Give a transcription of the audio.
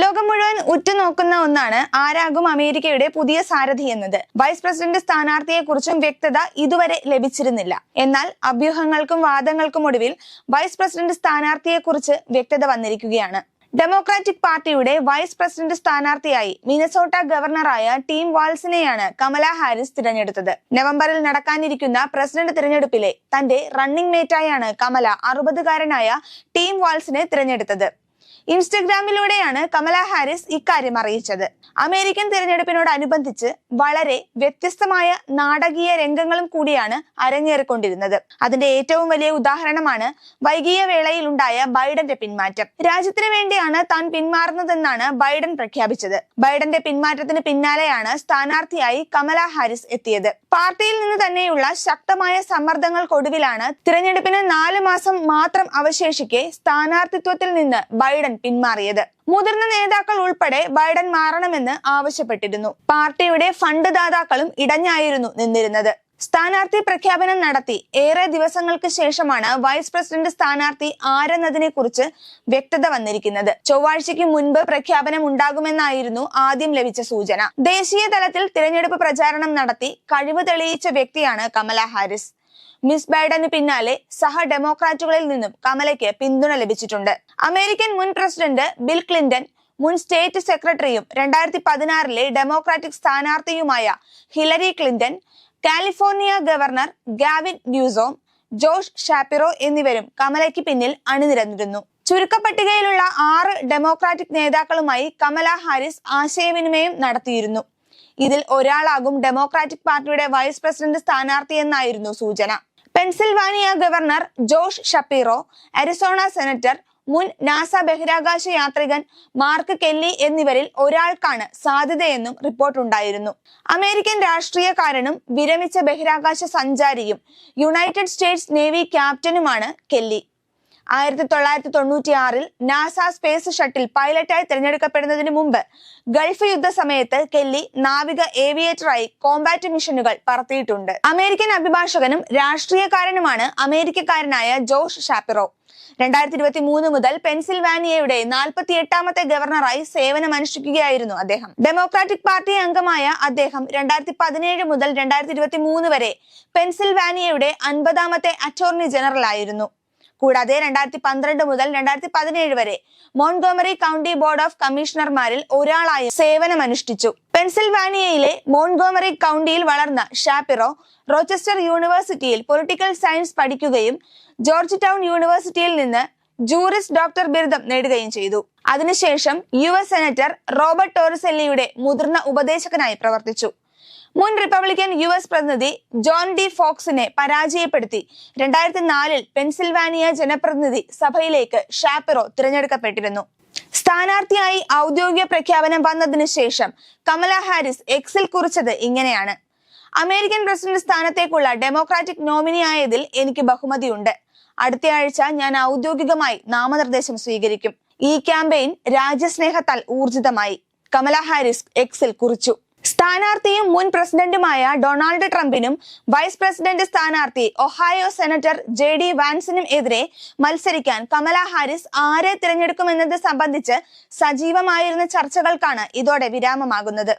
ലോകം മുഴുവൻ ഉറ്റുനോക്കുന്ന ഒന്നാണ് ആരാകും അമേരിക്കയുടെ പുതിയ സാരഥി എന്നത്. വൈസ് പ്രസിഡന്റ് സ്ഥാനാർത്ഥിയെക്കുറിച്ചും വ്യക്തത ഇതുവരെ ലഭിച്ചിരുന്നില്ല. എന്നാൽ അഭ്യൂഹങ്ങൾക്കും വാദങ്ങൾക്കും ഒടുവിൽ വൈസ് പ്രസിഡന്റ് സ്ഥാനാർത്ഥിയെക്കുറിച്ച് വ്യക്തത വന്നിരിക്കുകയാണ്. ഡെമോക്രാറ്റിക് പാർട്ടിയുടെ വൈസ് പ്രസിഡന്റ് സ്ഥാനാർത്ഥിയായി മിനസോട്ട ഗവർണറായ ടീം വാൾസിനെയാണ് കമല ഹാരിസ് തിരഞ്ഞെടുത്തത്. നവംബറിൽ നടക്കാനിരിക്കുന്ന പ്രസിഡന്റ് തിരഞ്ഞെടുപ്പിലെ തന്റെ റണ്ണിംഗ് മേറ്റായാണ് കമല അറുപതുകാരനായ ടീം വാൾസിനെ തിരഞ്ഞെടുത്തത്. ഇൻസ്റ്റഗ്രാമിലൂടെയാണ് കമല ഹാരിസ് ഇക്കാര്യം അറിയിച്ചത്. അമേരിക്കൻ തിരഞ്ഞെടുപ്പിനോടനുബന്ധിച്ച് വളരെ വ്യത്യസ്തമായ നാടകീയ രംഗങ്ങളും കൂടിയാണ് അരങ്ങേറിക്കൊണ്ടിരുന്നത്. അതിന്റെ ഏറ്റവും വലിയ ഉദാഹരണമാണ് വൈകിയ വേളയിൽ ഉണ്ടായ ബൈഡന്റെ പിന്മാറ്റം. രാജ്യത്തിന് വേണ്ടിയാണ് താൻ പിന്മാറുന്നതെന്നാണ് ബൈഡൻ പ്രഖ്യാപിച്ചത്. ബൈഡന്റെ പിന്മാറ്റത്തിന് പിന്നാലെയാണ് സ്ഥാനാർത്ഥിയായി കമല ഹാരിസ് എത്തിയത്. പാർട്ടിയിൽ നിന്ന് തന്നെയുള്ള ശക്തമായ സമ്മർദ്ദങ്ങൾക്കൊടുവിലാണ് തിരഞ്ഞെടുപ്പിന് നാല് മാസം മാത്രം അവശേഷിക്കെ സ്ഥാനാർത്ഥിത്വത്തിൽ നിന്ന് ബൈഡൻ പിന്മാറിയത്. മുതിർന്ന നേതാക്കൾ ഉൾപ്പെടെ ബൈഡൻ മാറണമെന്ന് ആവശ്യപ്പെട്ടിരുന്നു. പാർട്ടിയുടെ ഫണ്ട് ദാതാക്കളും ഇടഞ്ഞായിരുന്നു നിന്നിരുന്നത്. സ്ഥാനാർത്ഥി പ്രഖ്യാപനം നടത്തി. ഏറെ ദിവസങ്ങൾക്ക് ശേഷമാണ് വൈസ് പ്രസിഡന്റ് സ്ഥാനാർത്ഥി ആരെന്നതിനെ കുറിച്ച് വ്യക്തത വന്നിരിക്കുന്നത്. ചൊവ്വാഴ്ചയ്ക്ക് മുൻപ് പ്രഖ്യാപനം ഉണ്ടാകുമെന്നായിരുന്നു ആദ്യം ലഭിച്ച സൂചന. ദേശീയ തലത്തിൽ തിരഞ്ഞെടുപ്പ് പ്രചാരണം നടത്തി കഴിവ് തെളിയിച്ച വ്യക്തിയാണ് കമല ഹാരിസ്. മിസ് ബൈഡന് പിന്നാലെ സഹ ഡെമോക്രാറ്റുകളിൽ നിന്നും കമലയ്ക്ക് പിന്തുണ ലഭിച്ചിട്ടുണ്ട്. അമേരിക്കൻ മുൻ പ്രസിഡന്റ് ബിൽ ക്ലിന്റൺ മുൻ സ്റ്റേറ്റ് സെക്രട്ടറിയും രണ്ടായിരത്തി പതിനാറിലെ democratic സ്ഥാനാർത്ഥിയുമായ Hillary Clinton California governor Gavin Newsom Josh Shapiro എന്നിവരും കമലയ്ക്ക് പിന്നിൽ അണിനിരന്നിരുന്നു. ചുരുക്കപ്പട്ടികയിലുള്ള ആറ് ഡെമോക്രാറ്റിക് നേതാക്കളുമായി കമല ഹാരിസ് ആശയവിനിമയം നടത്തിയിരുന്നു. ഇതിൽ ഒരാളാകും ഡെമോക്രാറ്റിക് പാർട്ടിയുടെ വൈസ് പ്രസിഡന്റ് സ്ഥാനാർത്ഥി എന്നായിരുന്നു സൂചന. Pennsylvania governor Josh Shapiro Arizona senator മുൻ നാസ ബഹിരാകാശ യാത്രികൻ മാർക്ക് കെല്ലി എന്നിവരിൽ ഒരാൾക്കാണ് സാധ്യതയെന്നും റിപ്പോർട്ടുണ്ടായിരുന്നു അമേരിക്കൻ രാഷ്ട്രീയക്കാരനും വിരമിച്ച ബഹിരാകാശ സഞ്ചാരിയും യുണൈറ്റഡ് സ്റ്റേറ്റ്സ് നേവി ക്യാപ്റ്റനുമാണ് കെല്ലി. ആയിരത്തി തൊള്ളായിരത്തി തൊണ്ണൂറ്റി ആറിൽ നാസ സ്പേസ് ഷട്ടിൽ പൈലറ്റായി തിരഞ്ഞെടുക്കപ്പെടുന്നതിന് മുമ്പ് ഗൾഫ് യുദ്ധ സമയത്ത് കെല്ലി നാവിക ഏവിയേറ്ററായി കോമ്പാറ്റ് മിഷനുകൾ പറത്തിയിട്ടുണ്ട്. അമേരിക്കൻ അഭിഭാഷകനും രാഷ്ട്രീയക്കാരനുമാണ് അമേരിക്കക്കാരനായ ജോഷ് ഷാപ്പിറോ. രണ്ടായിരത്തി ഇരുപത്തി മൂന്ന് മുതൽ പെൻസിൽവാനിയയുടെ നാൽപ്പത്തി എട്ടാമത്തെ ഗവർണറായി സേവനമനുഷ്ഠിക്കുകയായിരുന്നു അദ്ദേഹം. ഡെമോക്രാറ്റിക് പാർട്ടി അംഗമായ അദ്ദേഹം രണ്ടായിരത്തി പതിനേഴ് മുതൽ രണ്ടായിരത്തി ഇരുപത്തി മൂന്ന് വരെ പെൻസിൽവാനിയയുടെ അൻപതാമത്തെ അറ്റോർണി ജനറൽ ആയിരുന്നു കൂടാതെ രണ്ടായിരത്തി പന്ത്രണ്ട് മുതൽ രണ്ടായിരത്തി പതിനേഴ് വരെ മോൺഗോമറി കൗണ്ടി ബോർഡ് ഓഫ് കമ്മീഷണർമാരിൽ ഒരാളായി സേവനമനുഷ്ഠിച്ചു. പെൻസിൽവാനിയയിലെ മോൺഗോമറി കൗണ്ടിയിൽ വളർന്ന ഷാപ്പിറോ റോച്ചസ്റ്റർ യൂണിവേഴ്സിറ്റിയിൽ പൊളിറ്റിക്കൽ സയൻസ് പഠിക്കുകയും ജോർജ് ടൗൺ യൂണിവേഴ്സിറ്റിയിൽ നിന്ന് ജൂറിസ് ഡോക്ടർ ബിരുദം നേടുകയും ചെയ്തു. അതിനുശേഷം യു എസ് സെനറ്റർ റോബർട്ട് ടോറിസെല്ലിയുടെ മുതിർന്ന ഉപദേശകനായി പ്രവർത്തിച്ചു. മുൻ റിപ്പബ്ലിക്കൻ യു എസ് പ്രതിനിധി ജോൺ ഡി ഫോക്സിനെ പരാജയപ്പെടുത്തി. രണ്ടായിരത്തി നാലിൽ പെൻസിൽവാനിയ ജനപ്രതിനിധി സഭയിലേക്ക് ഷാപ്പിറോ തിരഞ്ഞെടുക്കപ്പെട്ടിരുന്നു. സ്ഥാനാർത്ഥിയായി ഔദ്യോഗിക പ്രഖ്യാപനം വന്നതിനു ശേഷം കമല ഹാരിസ് എക്സിൽ കുറിച്ചത് ഇങ്ങനെയാണ്. അമേരിക്കൻ പ്രസിഡന്റ് സ്ഥാനത്തേക്കുള്ള ഡെമോക്രാറ്റിക് നോമിനി ആയതിൽ എനിക്ക് ബഹുമതിയുണ്ട്. അടുത്തയാഴ്ച ഞാൻ ഔദ്യോഗികമായി നാമനിർദ്ദേശം സ്വീകരിക്കും. ഈ ക്യാമ്പയിൻ രാജ്യസ്നേഹത്താൽ ഊർജിതമായി. കമല ഹാരിസ് എക്സിൽ കുറിച്ചു. സ്ഥാനാർത്ഥിയും മുൻ പ്രസിഡന്റുമായ ഡൊണാൾഡ് ട്രംപിനും വൈസ് പ്രസിഡന്റ് സ്ഥാനാർത്ഥി ഒഹായോ സെനറ്റർ ജെ ഡി വാൻസിനും എതിരെ മത്സരിക്കാൻ കമല ഹാരിസ് ആരെ തിരഞ്ഞെടുക്കുമെന്നത് സംബന്ധിച്ച് സജീവമായിരുന്ന ചർച്ചകൾക്കാണ് ഇതോടെ വിരാമമാകുന്നത്.